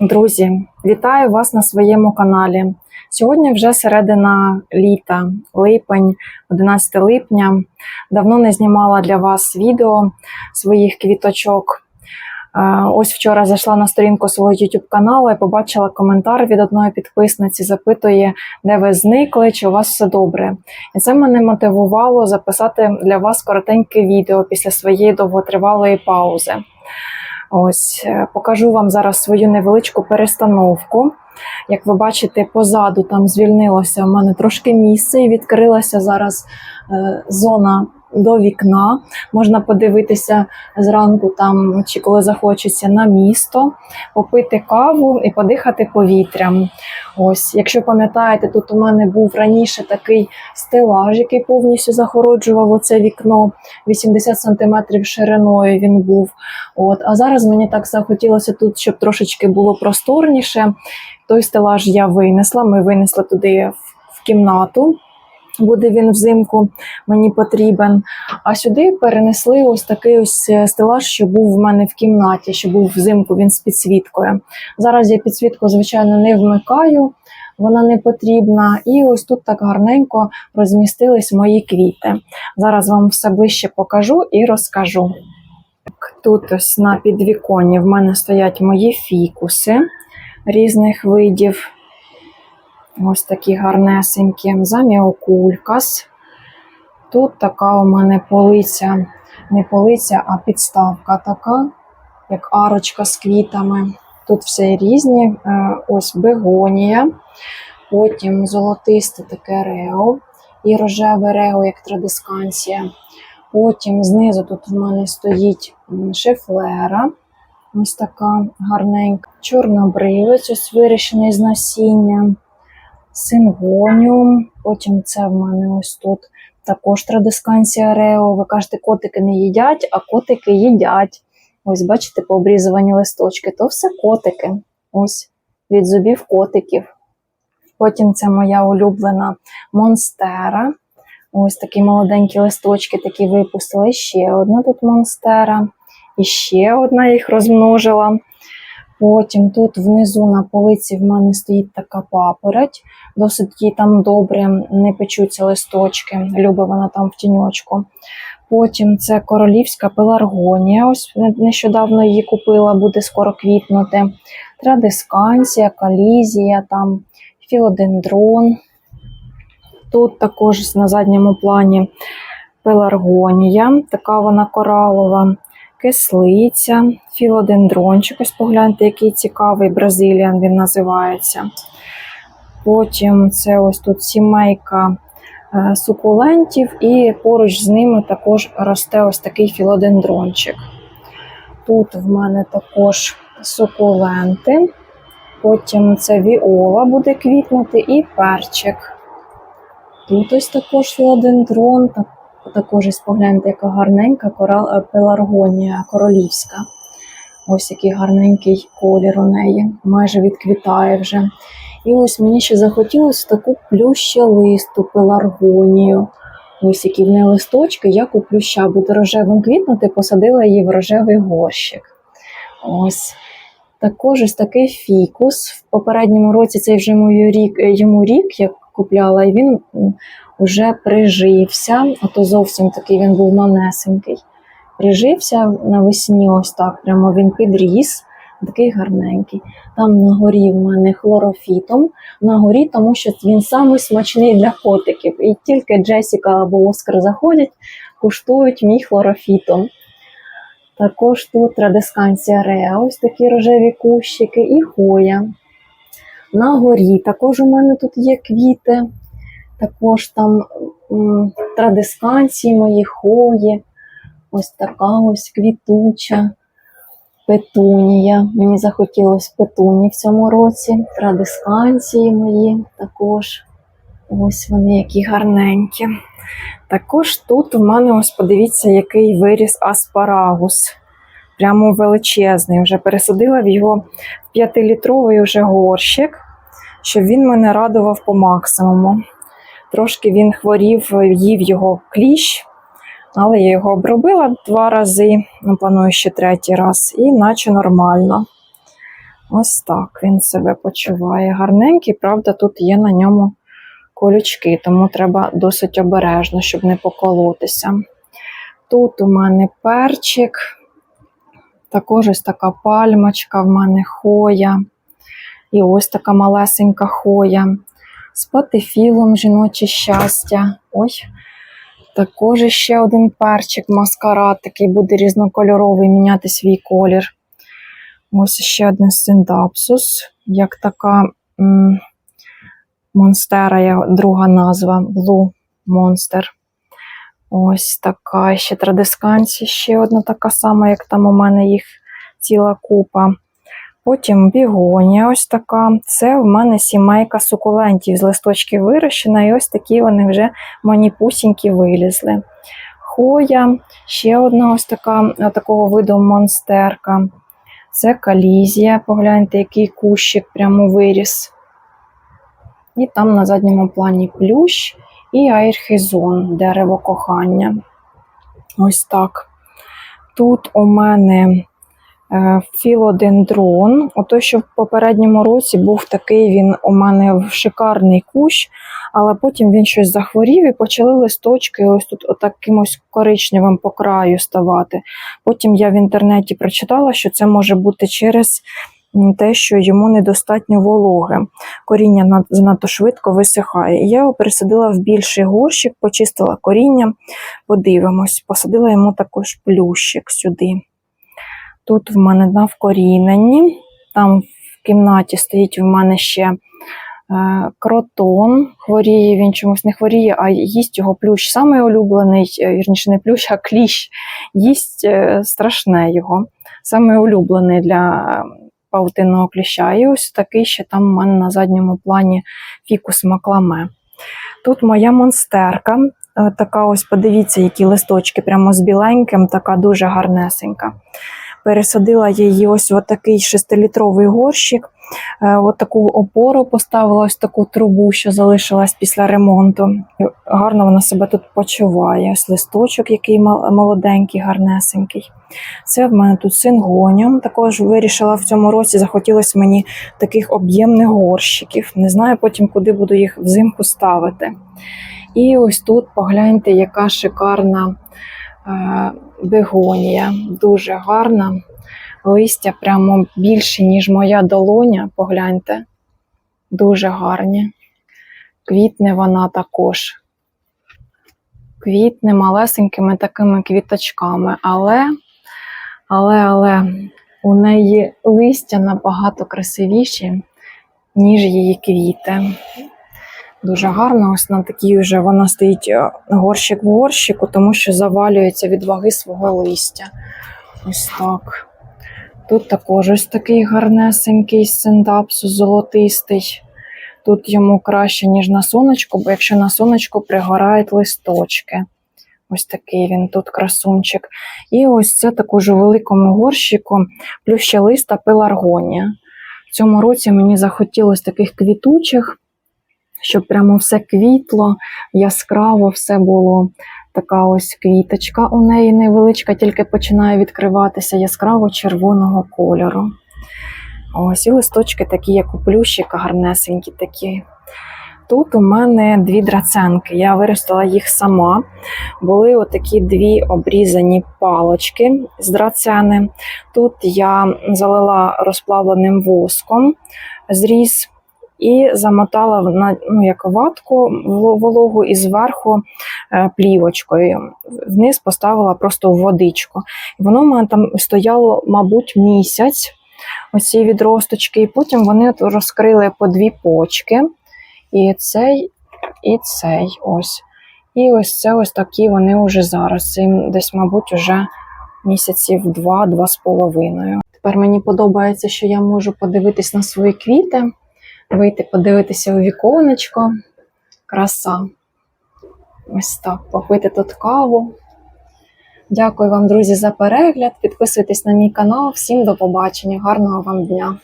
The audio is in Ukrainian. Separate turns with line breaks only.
Друзі, вітаю вас на своєму каналі. Сьогодні вже середина літа, липень, 11 липня. Давно не знімала для вас відео своїх квіточок. Е, Ось вчора зайшла на сторінку свого YouTube каналу і побачила коментар від одної підписниці, запитує, де ви зникли, чи у вас все добре. І це мене мотивувало записати для вас коротеньке відео після своєї довготривалої паузи. Ось е, покажу вам зараз свою невеличку перестановку. Як ви бачите, позаду там звільнилося в мене трошки місце і відкрилася зараз е, зона до вікна. Можна подивитися зранку там, чи коли захочеться на місто, попити каву і подихати повітрям. Ось, якщо пам'ятаєте, тут у мене був раніше такий стелаж, який повністю загороджував оце вікно. 80 см шириною він був. От, а зараз мені так захотілося тут, щоб трошечки було просторніше. Той стелаж я винесла. Ми винесли туди в кімнату. Буде він взимку, мені потрібен. А сюди перенесли ось такий ось е, стелаж, що був в мене в кімнаті, що був взимку він з підсвіткою. Зараз я підсвітку, звичайно, не вмикаю, вона не потрібна. І ось тут так гарненько розмістились мої квіти. Зараз вам все ближче покажу і розкажу. Тут ось на підвіконні в мене стоять мої фікуси різних видів. Ось такі гарнесенькі. Заміокулькас. Тут така у мене полиця, не полиця, а підставка така, як арочка з квітами. Тут все різні. Е, Ось бегонія, потім золотисте таке рео і рожеве рео, як традисканція. Потім знизу тут в мене стоїть шефлера. Ось така гарненька. Чорнобривець, ось вирішений з насіння. Сингоніум. Потім це в мене ось тут також традисканція рео. Ви кажете, котики не їдять, а котики їдять. Ось, бачите, пообрізувані листочки, то все котики. Ось від зубів котиків. Потім це моя улюблена монстера. Ось такі молоденькі листочки такі випустили. Ще одна тут монстера. І ще одна їх розмножила. Потім тут внизу на полиці в мене стоїть така папороть. Досить їй там добре не печуться листочки. Любить вона там в тіньочку. Потім це королівська пеларгонія. Ось нещодавно її купила, буде скоро квітнути. Традисканція, калізія, там філодендрон. Тут також на задньому плані пеларгонія, така вона коралова, кислиця, філодендрончик. Ось погляньте, який цікавий бразиліан він називається. Потім це ось тут сімейка е, сукулентів, і поруч з ними також росте ось такий філодендрончик. Тут в мене також сукуленти, потім це віола буде квітнути і перчик. Тут ось також філодендрон, також ось погляньте, яка гарненька корал, е, пеларгонія королівська. Ось який гарненький колір у неї, майже відквітає вже. І ось мені ще захотілося таку плющелисту пеларгонію. Ось які в неї листочки, як у плюща буде рожевим квітнути, посадила її в рожевий горщик. Ось. Також ось такий фікус. В попередньому році цей вже мою рік, йому рік, як купляла, і він вже прижився, а то зовсім такий він був манесенький. Прижився навесні, ось так, прямо він підріс, такий гарненький. Там на горі в мене хлорофітом. На горі, тому що він самий смачний для котиків. І тільки Джесіка або Оскар заходять, куштують мій хлорофітом. Також тут традисканція реа, ось такі рожеві кущики і хоя. На горі також у мене тут є квіти, також там традисканції мої хої. Ось така ось квітуча петунія. Мені захотілося петуні в цьому році. Традисканції мої також. Ось вони які гарненькі. Також тут у мене ось подивіться, який виріс аспарагус. Прямо величезний. Вже пересадила в його 5-літровий вже горщик, щоб він мене радував по максимуму. Трошки він хворів, їв його кліщ, але я його обробила два рази, ну, планую ще третій раз, і наче нормально. Ось так він себе почуває. Гарненький, правда, тут є на ньому колючки, тому треба досить обережно, щоб не поколотися. Тут у мене перчик, також ось така пальмочка, в мене хоя. І ось така малесенька хоя. З патифілом жіноче щастя. Ой. Також ще один перчик, маскарад, такий буде різнокольоровий, міняти свій колір. Ось ще один синдапсус, як така м, монстера, я- друга назва Blue Monster. Ось така ще традисканція, ще одна така сама, як там у мене їх ціла купа. Потім бігонія ось така. Це в мене сімейка сукулентів з листочків вирощена, і ось такі вони вже маніпусінькі вилізли. Хоя, ще одна ось така такого виду монстерка. Це калізія. Погляньте, який кущик прямо виріс. І там на задньому плані плющ і айрхізон, дерево кохання. Ось так. Тут у мене філодендрон. Ото, що в попередньому році був такий він у мене в шикарний кущ, але потім він щось захворів і почали листочки ось тут отаким ось коричневим по краю ставати. Потім я в інтернеті прочитала, що це може бути через те, що йому недостатньо вологи. Коріння над- занадто швидко висихає. Я його пересадила в більший горщик, почистила коріння, подивимось, посадила йому також плющик сюди. Тут в мене на вкоріненні, там в кімнаті стоїть в мене ще е, кротон. Хворіє він чомусь не хворіє, а їсть його плющ. Самий улюблений, е, вірніше, не плющ, а кліщ. Їсть е, страшне його. Самий улюблений для павутинного кліща. І ось такий ще там у мене на задньому плані фікус макламе. Тут моя монстерка. Така ось, подивіться, які листочки, прямо з біленьким, така дуже гарнесенька. Пересадила її ось в такий 6-літровий горщик. Е, От таку опору поставила, ось таку трубу, що залишилась після ремонту. Гарно вона себе тут почуває. Ось листочок, який молоденький, гарнесенький. Це в мене тут сингоніум. Також вирішила в цьому році, захотілося мені таких об'ємних горщиків. Не знаю потім, куди буду їх взимку ставити. І ось тут погляньте, яка шикарна бегонія. Дуже гарна. Листя прямо більше, ніж моя долоня. Погляньте. Дуже гарні. Квітне вона також. Квітне малесенькими такими квіточками, але, але, але у неї листя набагато красивіші, ніж її квіти. Дуже гарно, ось на такій вже вона стоїть е, горщик в горщику, тому що завалюється від ваги свого листя. Ось так. Тут також ось такий гарнесенький синдапсус золотистий. Тут йому краще, ніж на сонечку, бо якщо на сонечку пригорають листочки. Ось такий він тут красунчик. І ось це також у великому горщику плющелиста пеларгонія. В цьому році мені захотілося таких квітучих, щоб прямо все квітло, яскраво все було. Така ось квіточка у неї невеличка, тільки починає відкриватися яскраво червоного кольору. Ось і листочки такі, як у плющика, гарнесенькі такі. Тут у мене дві драценки. Я виростила їх сама. Були отакі дві обрізані палочки з драцени. Тут я залила розплавленим воском зріз і замотала на ну, як ватку воло- вологу і зверху е, плівочкою. Вниз поставила просто в водичку. Воно в мене там стояло, мабуть, місяць. Оці відросточки, і потім вони розкрили по дві почки. І цей, і цей ось. І ось це ось такі вони вже зараз. Їм десь, мабуть, уже місяців два-два з половиною. Тепер мені подобається, що я можу подивитись на свої квіти, вийти подивитися у віконечко. Краса. Ось так, попити тут каву. Дякую вам, друзі, за перегляд. Підписуйтесь на мій канал. Всім до побачення. Гарного вам дня!